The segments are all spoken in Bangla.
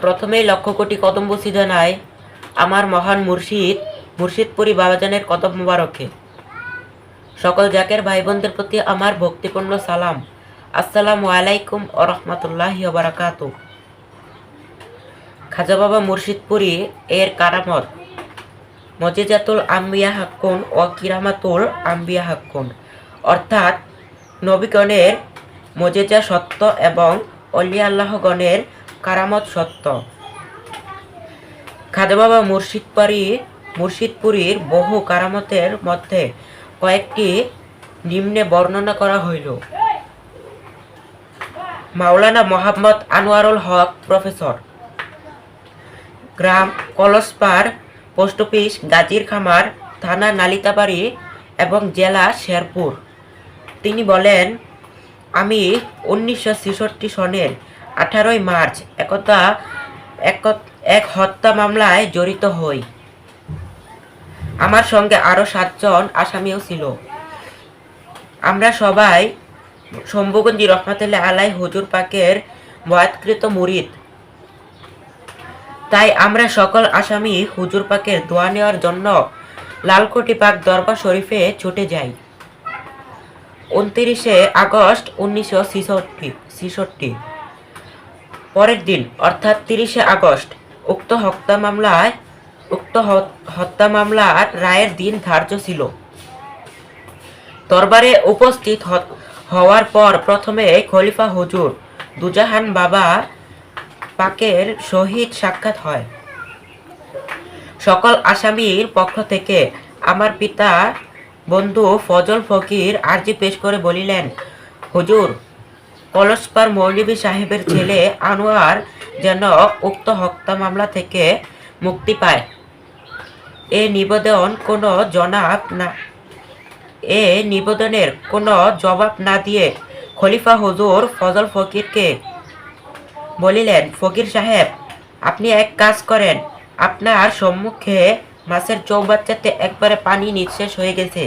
প্রথমেই লক্ষ কোটি কদম বসি জানায় আমার মহান মুর্শিদ, মুর্শিদপুরি বাবাজানের কদম মুবারকে। সকল জাকের ভাই বোনদের প্রতি আমার ভক্তিপূর্ণ সালাম। আসসালামু আলাইকুম ও রহমতুল্লাহি বারাকাত। খাজা বাবা মুর্শিদপুরি এর কারামত। মজিজাতুল আম্বিয়া হাক্কুন ও কিরামাতুল আম্বিয়া হাক্কুন। অর্থাৎ নবীগণের মজেজা সত্য এবং অলি আল্লাহগণের কারামত সত্য। খাজা বাবা মুর্শিদপুরি মুর্শিদপুরীর বহু কারামতের মধ্যে কয়েকটি নিম্নে বর্ণনা করা হইল। মাওলানা মোহাম্মদ আনোয়ারুল হক প্রফেসর। গ্রাম কলসপার, পোস্ট অফিস গাজীর খামার থানা নালিতাবাড়ি এবং জেলা শেরপুর। তিনি বলেন, আমি উনিশশো ছেষট্টি সনের আঠারোই মার্চ, একতা এক- হত্যা মামলায় জড়িত হই। আমার সঙ্গে আরও সাতজন আসামিও ছিল। আমরা সবাই শম্ভুগঞ্জি রহমাতুল্লাহ আলাই হুজুর পাকের বয়াতকৃত মুরিদ। তাই আমরা সকল আসামি হুজুর পাকের দোয়া নেওয়ার জন্য লালকোটি পাক দরবার শরীফে ছুটে যাই। উনত্রিশে আগস্ট উনিশশো ছিষট্টি ছিষট্টি। পরের দিন, অর্থাৎ তিরিশে আগস্ট, উক্ত হত্যা মামলায়, উক্ত হত্যা মামলার রায়ের দিন ধার্য ছিল। দরবারে উপস্থিত হওয়ার পর প্রথমে খলিফা হুজুর দুজাহান বাবা পাকের সহিত সাক্ষাৎ হয়। সকল আসামির পক্ষ থেকে আমার পিতা বন্ধু ফজল ফকির আর্জি পেশ করে বলিলেন, হুজুর কলসপার মৌলভী সাহেবের ছেলে আনোয়ার যেন উক্ত হত্যা মামলা থেকে মুক্তি পায়। এ নিবেদন কোনো জনাব না, এ নিবেদনের কোনো জবাব না দিয়ে খলিফা হুজুর ফজল ফকিরকে বলিলেন, ফকির সাহেব, আপনি এক কাজ করেন। আপনার সম্মুখে মাছের চৌবাচ্চাতে একবারে পানি নিঃশেষ হয়ে গেছে।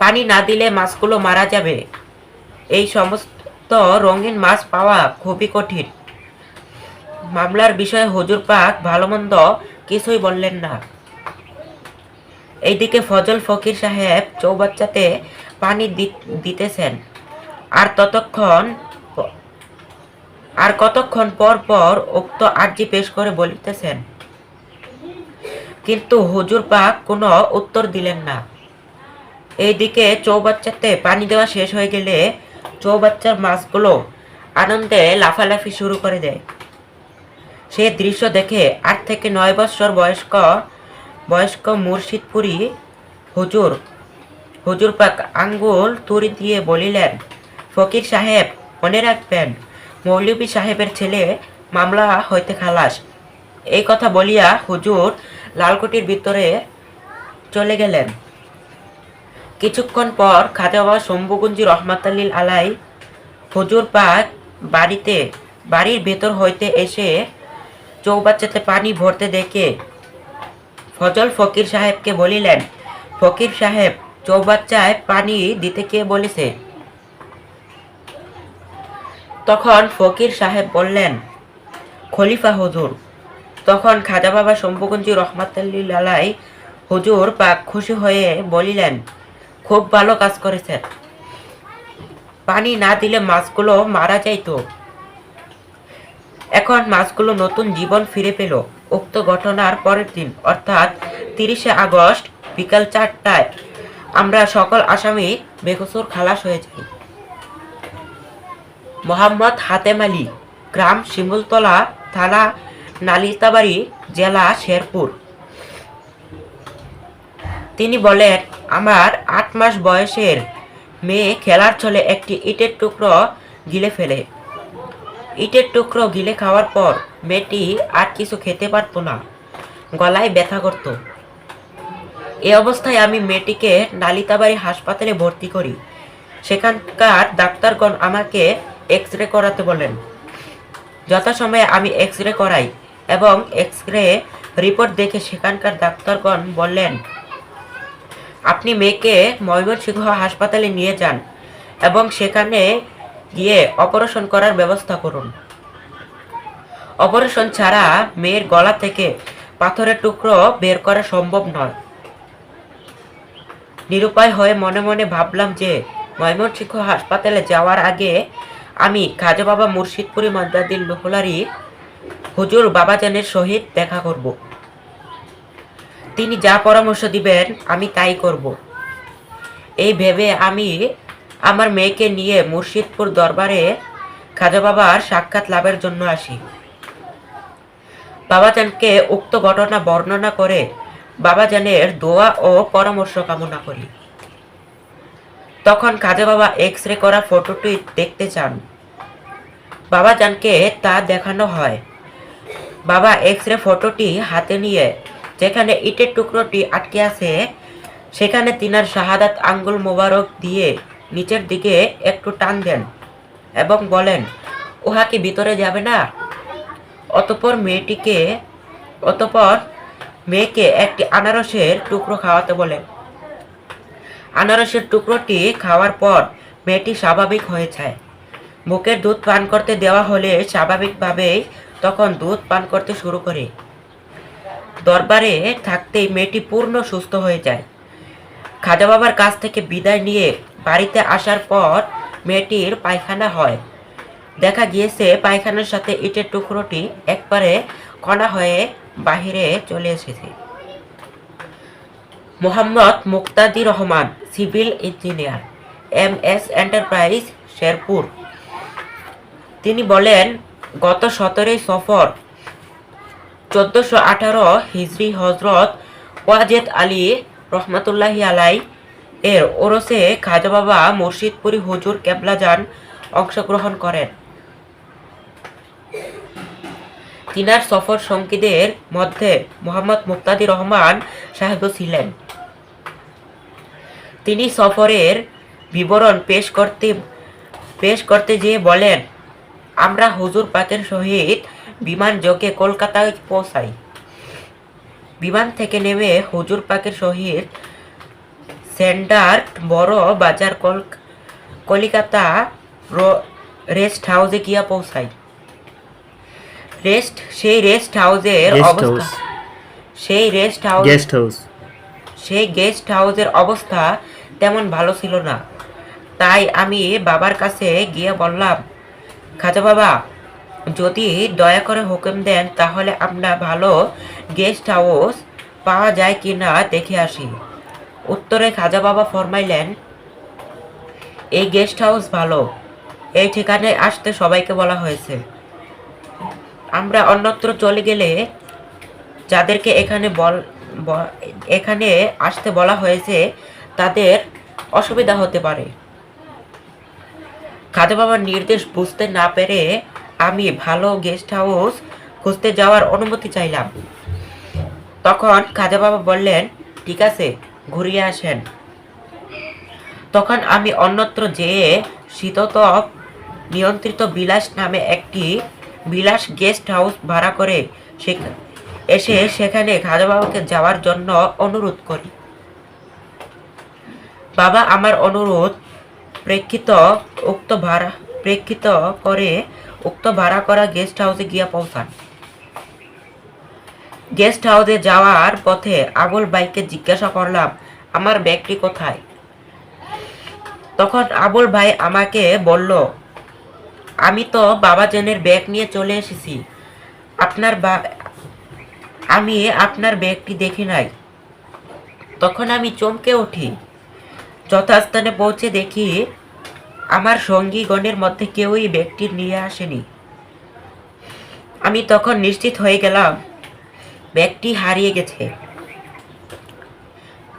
পানি না দিলে মাছগুলো মারা যাবে। এই সমস্ত রঙিন মাছ পাওয়া খুবই কঠিন। মামলার বিষয়ে হুজুর পাক ভালো মন্দ কিছুই বললেন না। এইদিকে ফজল ফকির সাহেব চৌবাচ্চাতে পানি দিতেছেন। আর ততক্ষণ আর কতক্ষণ পর পর উক্ত আর্জি পেশ করে বলিতেছেন। কিন্তু হুজুর পাক কোনো উত্তর দিলেন না। এইদিকে চৌবাচ্চাতে পানি দেওয়া শেষ হয়ে গেলে চৌবাচ্চার মাছগুলো আনন্দে লাফালাফি শুরু করে দেয়। সে দৃশ্য দেখে আট থেকে নয় বছর বয়স্ক বয়স্ক মুর্শিদপুরি হুজুর হুজুর পাক আঙ্গুল তুড়ি দিয়ে বলিলেন, ফকির সাহেব, মনে রাখবেন, মৌলভী সাহেবের ছেলে মামলা হইতে খালাস। এই কথা বলিয়া হুজুর লালকুটির ভিতরে চলে গেলেন। কিছুক্ষণ পর খাজা বাবা শম্ভুগুঞ্জি রহমাতাল্লিল আলাই হুজুর পাক বাড়িতে, বাড়ির ভেতর হইতে এসে চৌবাচ্চাতে পানি ভরতে দেখে ফজল ফকির সাহেবকে বলিলেন, ফকির সাহেব, চৌবাচ্চায় পানি দিতে কে বলেছে? তখন ফকির সাহেব বললেন, খলিফা হুজুর। তখন খাজা বাবা শম্ভুগঞ্জি রহমাতুল্লিল আলাই হুজুর পাক খুশি হয়ে বলিলেন খুব ভালো কাজ করেছেন পানি না দিলে মাছগুলো মারা যাইতো। এখন মাছগুলো নতুন জীবন ফিরে পেল। উক্ত ঘটনার পরের দিন, অর্থাৎ তিরিশে আগস্ট বিকাল চারটায়, আমরা সকল আসামি বেকসুর খালাস হয়ে যাই। মোহাম্মদ হাতেম আলী গ্রাম শিমুলতলা থানা নালিতাবাড়ি জেলা শেরপুর। তিনি বলেন, আমার আট মাস বয়সের মেয়ে খেলার ছলে একটি ইটের টুকরো গিলে ফেলে। ইটের টুকরো গিলে খাওয়ার পর মেয়েটি আর কিছু খেতে পারতো না, গলায় ব্যথা করত। এ অবস্থায় আমি মেয়েটিকে নালিতাবাড়ি হাসপাতালে ভর্তি করি। সেখানকার ডাক্তারগণ আমাকে এক্স রে করাতে বলেন। যথাসময়ে আমি এক্স রে করাই এবং এক্স রে রিপোর্ট দেখে সেখানকার ডাক্তারগণ বললেন আপনি মেয়েকে ময়মনসিংহ হাসপাতালে নিয়ে যান এবং সেখানে গিয়ে অপারেশন করার ব্যবস্থা করুন। অপারেশন ছাড়া মেয়ের গলা থেকে পাথরের টুকরো বের করা সম্ভব নয়। নিরুপায় হয়ে মনে মনে ভাবলাম যে ময়মনসিংহ হাসপাতালে যাওয়ার আগে আমি খাজা বাবা মুর্শিদপুরি মাদ্রাদিল লোহলারি হুজুর বাবাজানের সহিত দেখা করব। তিনি যা পরামর্শ দিবেন, আমি তাই করব। এই ভেবে আমি আমার মেয়েকে নিয়ে মুর্শিদপুর দরবারে খাজা বাবার সাক্ষাৎ লাভের জন্য আসি। বাবাজানকে উক্ত ঘটনা বর্ণনা করে বাবাজানের দোয়া ও পরামর্শ কামনা করি। তখন খাজা বাবা এক্স রে করা ফটোটি দেখতে চান। বাবাজানকে তা দেখানো হয়। বাবা এক্স রে ফটোটি হাতে নিয়ে যেখানে ইটের টুকরোটি আটকে আছে, সেখানে তিনার শাহাদাত আঙ্গুল মোবারক দিয়ে নিচের দিকে একটু টান দেন এবং বলেন, উহা কি ভিতরে যাবে না? অতপর মেয়েটিকে, অতপর মেয়েকে একটি আনারসের টুকরো খাওয়াতে বলেন আনারসের টুকরোটি খাওয়ার পর মেয়েটি স্বাভাবিক হয়ে যায়। মুখের দুধ পান করতে দেওয়া হলে স্বাভাবিকভাবেই তখন দুধ পান করতে শুরু করে। দরবারে থাকতেই মেয়েটি পূর্ণ সুস্থ হয়ে যায়। খাজা বাবার কাছ থেকে বিদায় নিয়ে বাড়িতে আসার পর মেয়েটির পায়খানা হয়। দেখা গিয়েছে পায়খানার সাথে ইটের টুকরোটি একবারে কণা হয়ে বাহিরে চলে এসেছে। Mohammad Muktadi Rahman, civil engineer, M S enterprise, Sherpur. তিনি বলেন, গত সতেরোই সফর চোদ্দোশো আঠারো হিজরি হজরত ওয়াজেদ আলী রহমতুল্লাহি আলাই এর ওরসে খাজা বাবা মুর্শিদপুরি হুজুর কেবলাজান অংশগ্রহণ করেন। তিনার সফর সঙ্গীদের মধ্যে মোহাম্মদ মুক্তাদি রহমান সাহেবও ছিলেন। তিনি সফরের বিবরণ পেশ করতে পেশ করতে যেয়ে বলেন, আমরা হুজুর পাকের সহিত বিমান যোগে কলকাতায় পৌঁছাই। বিমান থেকে নেমে হুজুর পাকের সহিত সেন্টার বড় বাজার কল কলিকাতা রেস্ট হাউসে গিয়া পৌঁছাই। রেস্ট সেই রেস্ট হাউসের অবস্থা। সেই রেস্ট হাউস গেস্ট হাউস। সেই গেস্ট হাউসের অবস্থা তেমন ভালো ছিল না। তাই আমি বাবার কাছে গিয়ে বললাম খাজা বাবা যদি দয়া করে হুকুম দেন, তাহলে আমরা ভালো গেস্ট হাউস পাওয়া যায় কি না দেখে আসি। উত্তরে খাজা বাবা ফরমাইলেন, এই গেস্ট হাউস ভালো। এই ঠিকানায় আসতে সবাইকে বলা হয়েছে। আমরা অন্যত্র চলে গেলে যাদেরকে এখানে বল এখানে আসতে বলা হয়েছে, তাদের অসুবিধা হতে পারে। খাজা বাবার নির্দেশ বুঝতে না পেরে আমি ভালো গেস্ট হাউস খুঁজতে যাওয়ার অনুমতি চাইলাম। তখন খাজা বাবা বললেন, ঠিক আছে, ঘুরিয়ে আসেন। তখন আমি অন্যত্র যেয়ে শীততপ নিয়ন্ত্রিত বিলাস নামে একটি বিলাস গেস্ট হাউস ভাড়া করে এসে সেখানে খাজা বাবাকে যাওয়ার জন্য অনুরোধ করি। বাবা আমার অনুরোধ প্রেক্ষিত উক্ত ভাড়া প্রেক্ষিত করে উক্ত ভাড়া করা গেস্ট হাউসে গিয়া পৌঁছান। গেস্ট হাউসে যাওয়ার পথে আবুল ভাইকে জিজ্ঞাসা করলাম, আমার ব্যাগটি কোথায়? তখন আবুল ভাই আমাকে বলল, আমি তো বাবা বাবাজানের ব্যাগ নিয়ে চলে এসেছি। আপনার বা, আমি আপনার ব্যাগটি দেখি নাই। তখন আমি চমকে উঠি। যথাস্থানে পৌঁছে দেখি আমার সঙ্গীগণের মধ্যে কেউই ব্যাগটি নিয়ে আসেনি। আমি তখন নিশ্চিত হয়ে গেলাম ব্যাগটি হারিয়ে গেছে।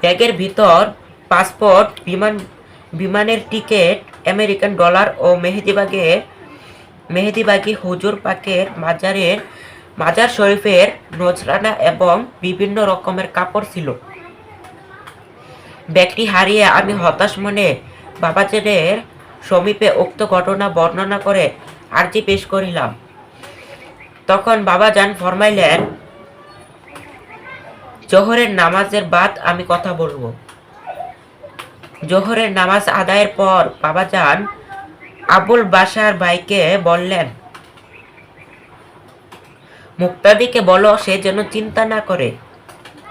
ব্যাগের ভিতর পাসপোর্ট, বিমান, বিমানের টিকিট, আমেরিকান ডলার ও মেহেদিবাগের মেহেদিবাগি হুজুর পাকের মাজারের, মাজার শরীফের নজরানা এবং বিভিন্ন রকমের কাপড় ছিল। ব্যাগটি হারিয়ে আমি হতাশ মনে বাবাজানের সমীপে উক্ত ঘটনা বর্ণনা করে আর্জি পেশ করিলাম। তখন বাবা যান ফরমাইলেন, জোহরের নামাজের বাদ আমি কথা বলব। জোহরের নামাজ আদায়ের পর বাবাজান আবুল বাসার ভাইকে বললেন, মুক্তাদিকে বলো, সে যেন চিন্তা না করে।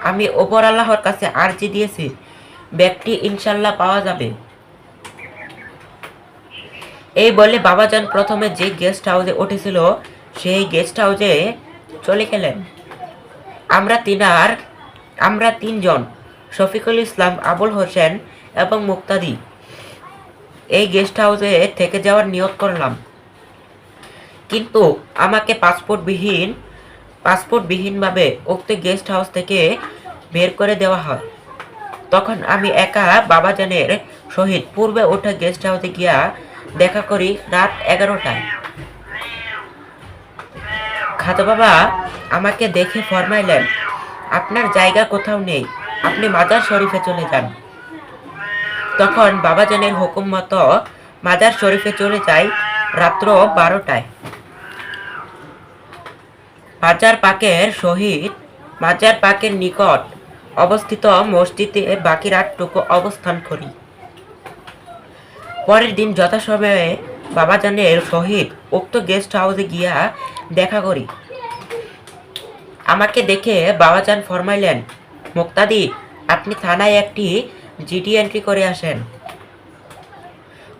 আমি ওপর আল্লাহর কাছে আর্জি দিয়েছি। ব্যাগটি ইনশাল্লাহ পাওয়া যাবে। এই বলে বাবাজান প্রথমে যে গেস্ট হাউসে উঠেছিল, সেই গেস্ট হাউসে চলে গেলেন। আমরা তিনার, আমরা তিনজন, শফিকুল ইসলাম, আবুল হোসেন এবং মুক্তাদি। এই গেস্ট হাউসে থেকে যাওয়ার নিয়ত করলাম। কিন্তু আমাকে পাসপোর্টবিহীন, পাসপোর্টবিহীনভাবে উক্ত গেস্ট হাউস থেকে বের করে দেওয়া হয়। তখন আমি একা বাবাজানের সহিত পূর্বে ওঠা গেস্ট হাউসে গিয়া দেখা করি রাত এগারোটায়। খাতো বাবা, আমাকে দেখে ফরমাইলেন, আপনার জায়গা কোথাও নেই, আপনি মাজার শরীফে চলে যান। তখন বাবা বাবাজানের হুকুম মতো মাজার শরীফে চলে যাই রাত্র বারোটায়। মাজার পাকের শহীদ মাজার পাকের নিকট অবস্থিত মসজিদে বাকি রাতটুকু অবস্থান করি। পরের দিন যথাসময়ে বাবাজানের সহিত উক্ত গেস্ট হাউসে গিয়া দেখা করি। আমাকে দেখে বাবাজান ফরমাইলেন, মুক্তাদি, আপনি থানায় একটি জিডি এন্ট্রি করে আসেন।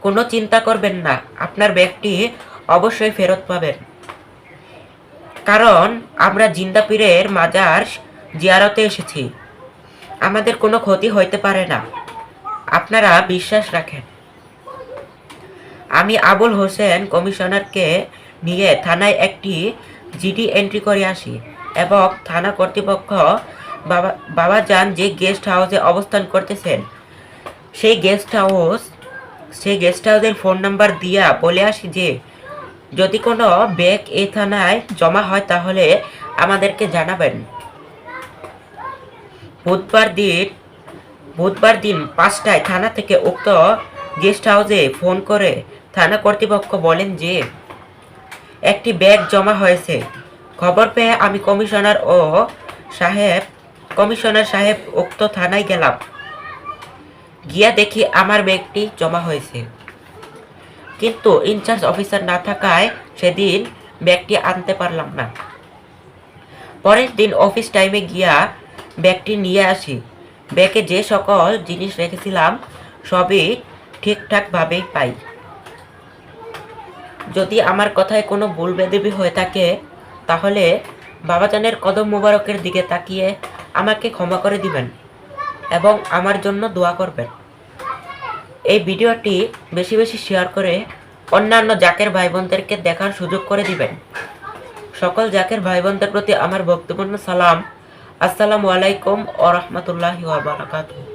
কোনো চিন্তা করবেন না, আপনার ব্যাগটি অবশ্যই ফেরত পাবেন। কারণ আমরা জিন্দা পীরের মাজার জিয়ারতে এসেছি। আমাদের কোনো ক্ষতি হইতে পারে না। আপনারা বিশ্বাস রাখেন। আমি আবুল হোসেন কমিশনারকে নিয়ে থানায় একটি জিডি এন্ট্রি করে আসি এবং থানা কর্তৃপক্ষ বাবা বাবা যান যে গেস্ট হাউসে অবস্থান করতেছেন, সেই গেস্ট হাউস, সেই গেস্ট হাউসের ফোন নাম্বার দিয়া বলে আসি যে, যদি কোনো ব্যাগ এই থানায় জমা হয় তাহলে আমাদেরকে জানাবেন। বুধবার দিন বুধবার দিন পাঁচটায় থানা থেকে উক্ত গেস্ট হাউসে ফোন করে থানা কর্তৃপক্ষ বলেন যে, একটি ব্যাগ জমা হয়েছে। খবর পেয়ে আমি কমিশনার ও সাহেব, কমিশনার সাহেব উক্ত থানায় গেলাম। গিয়া দেখি আমার ব্যাগটি জমা হয়েছে। কিন্তু ইনচার্জ অফিসার না থাকায় সেদিন ব্যাগটি আনতে পারলাম না। পরের দিন অফিস টাইমে গিয়া ব্যাগটি নিয়ে আসি। ব্যাগে যে সকল জিনিস রেখেছিলাম, সবই ঠিকঠাকভাবেই পাই। যদি আমার কথায় কোনো ভুল বেদেবি হয়ে থাকে, তাহলে বাবাজানের কদম মোবারকের দিকে তাকিয়ে আমাকে ক্ষমা করে দিবেন এবং আমার জন্য দোয়া করবেন। এই ভিডিওটি বেশি বেশি শেয়ার করে অন্যান্য জাকের ভাই বোনদেরকে দেখার সুযোগ করে দিবেন। সকল জাকের ভাই বোনদের প্রতি আমার বক্তব্য সালাম। আসসালামু আলাইকুম ও রহমতুল্লাহি বারাকাতুহু।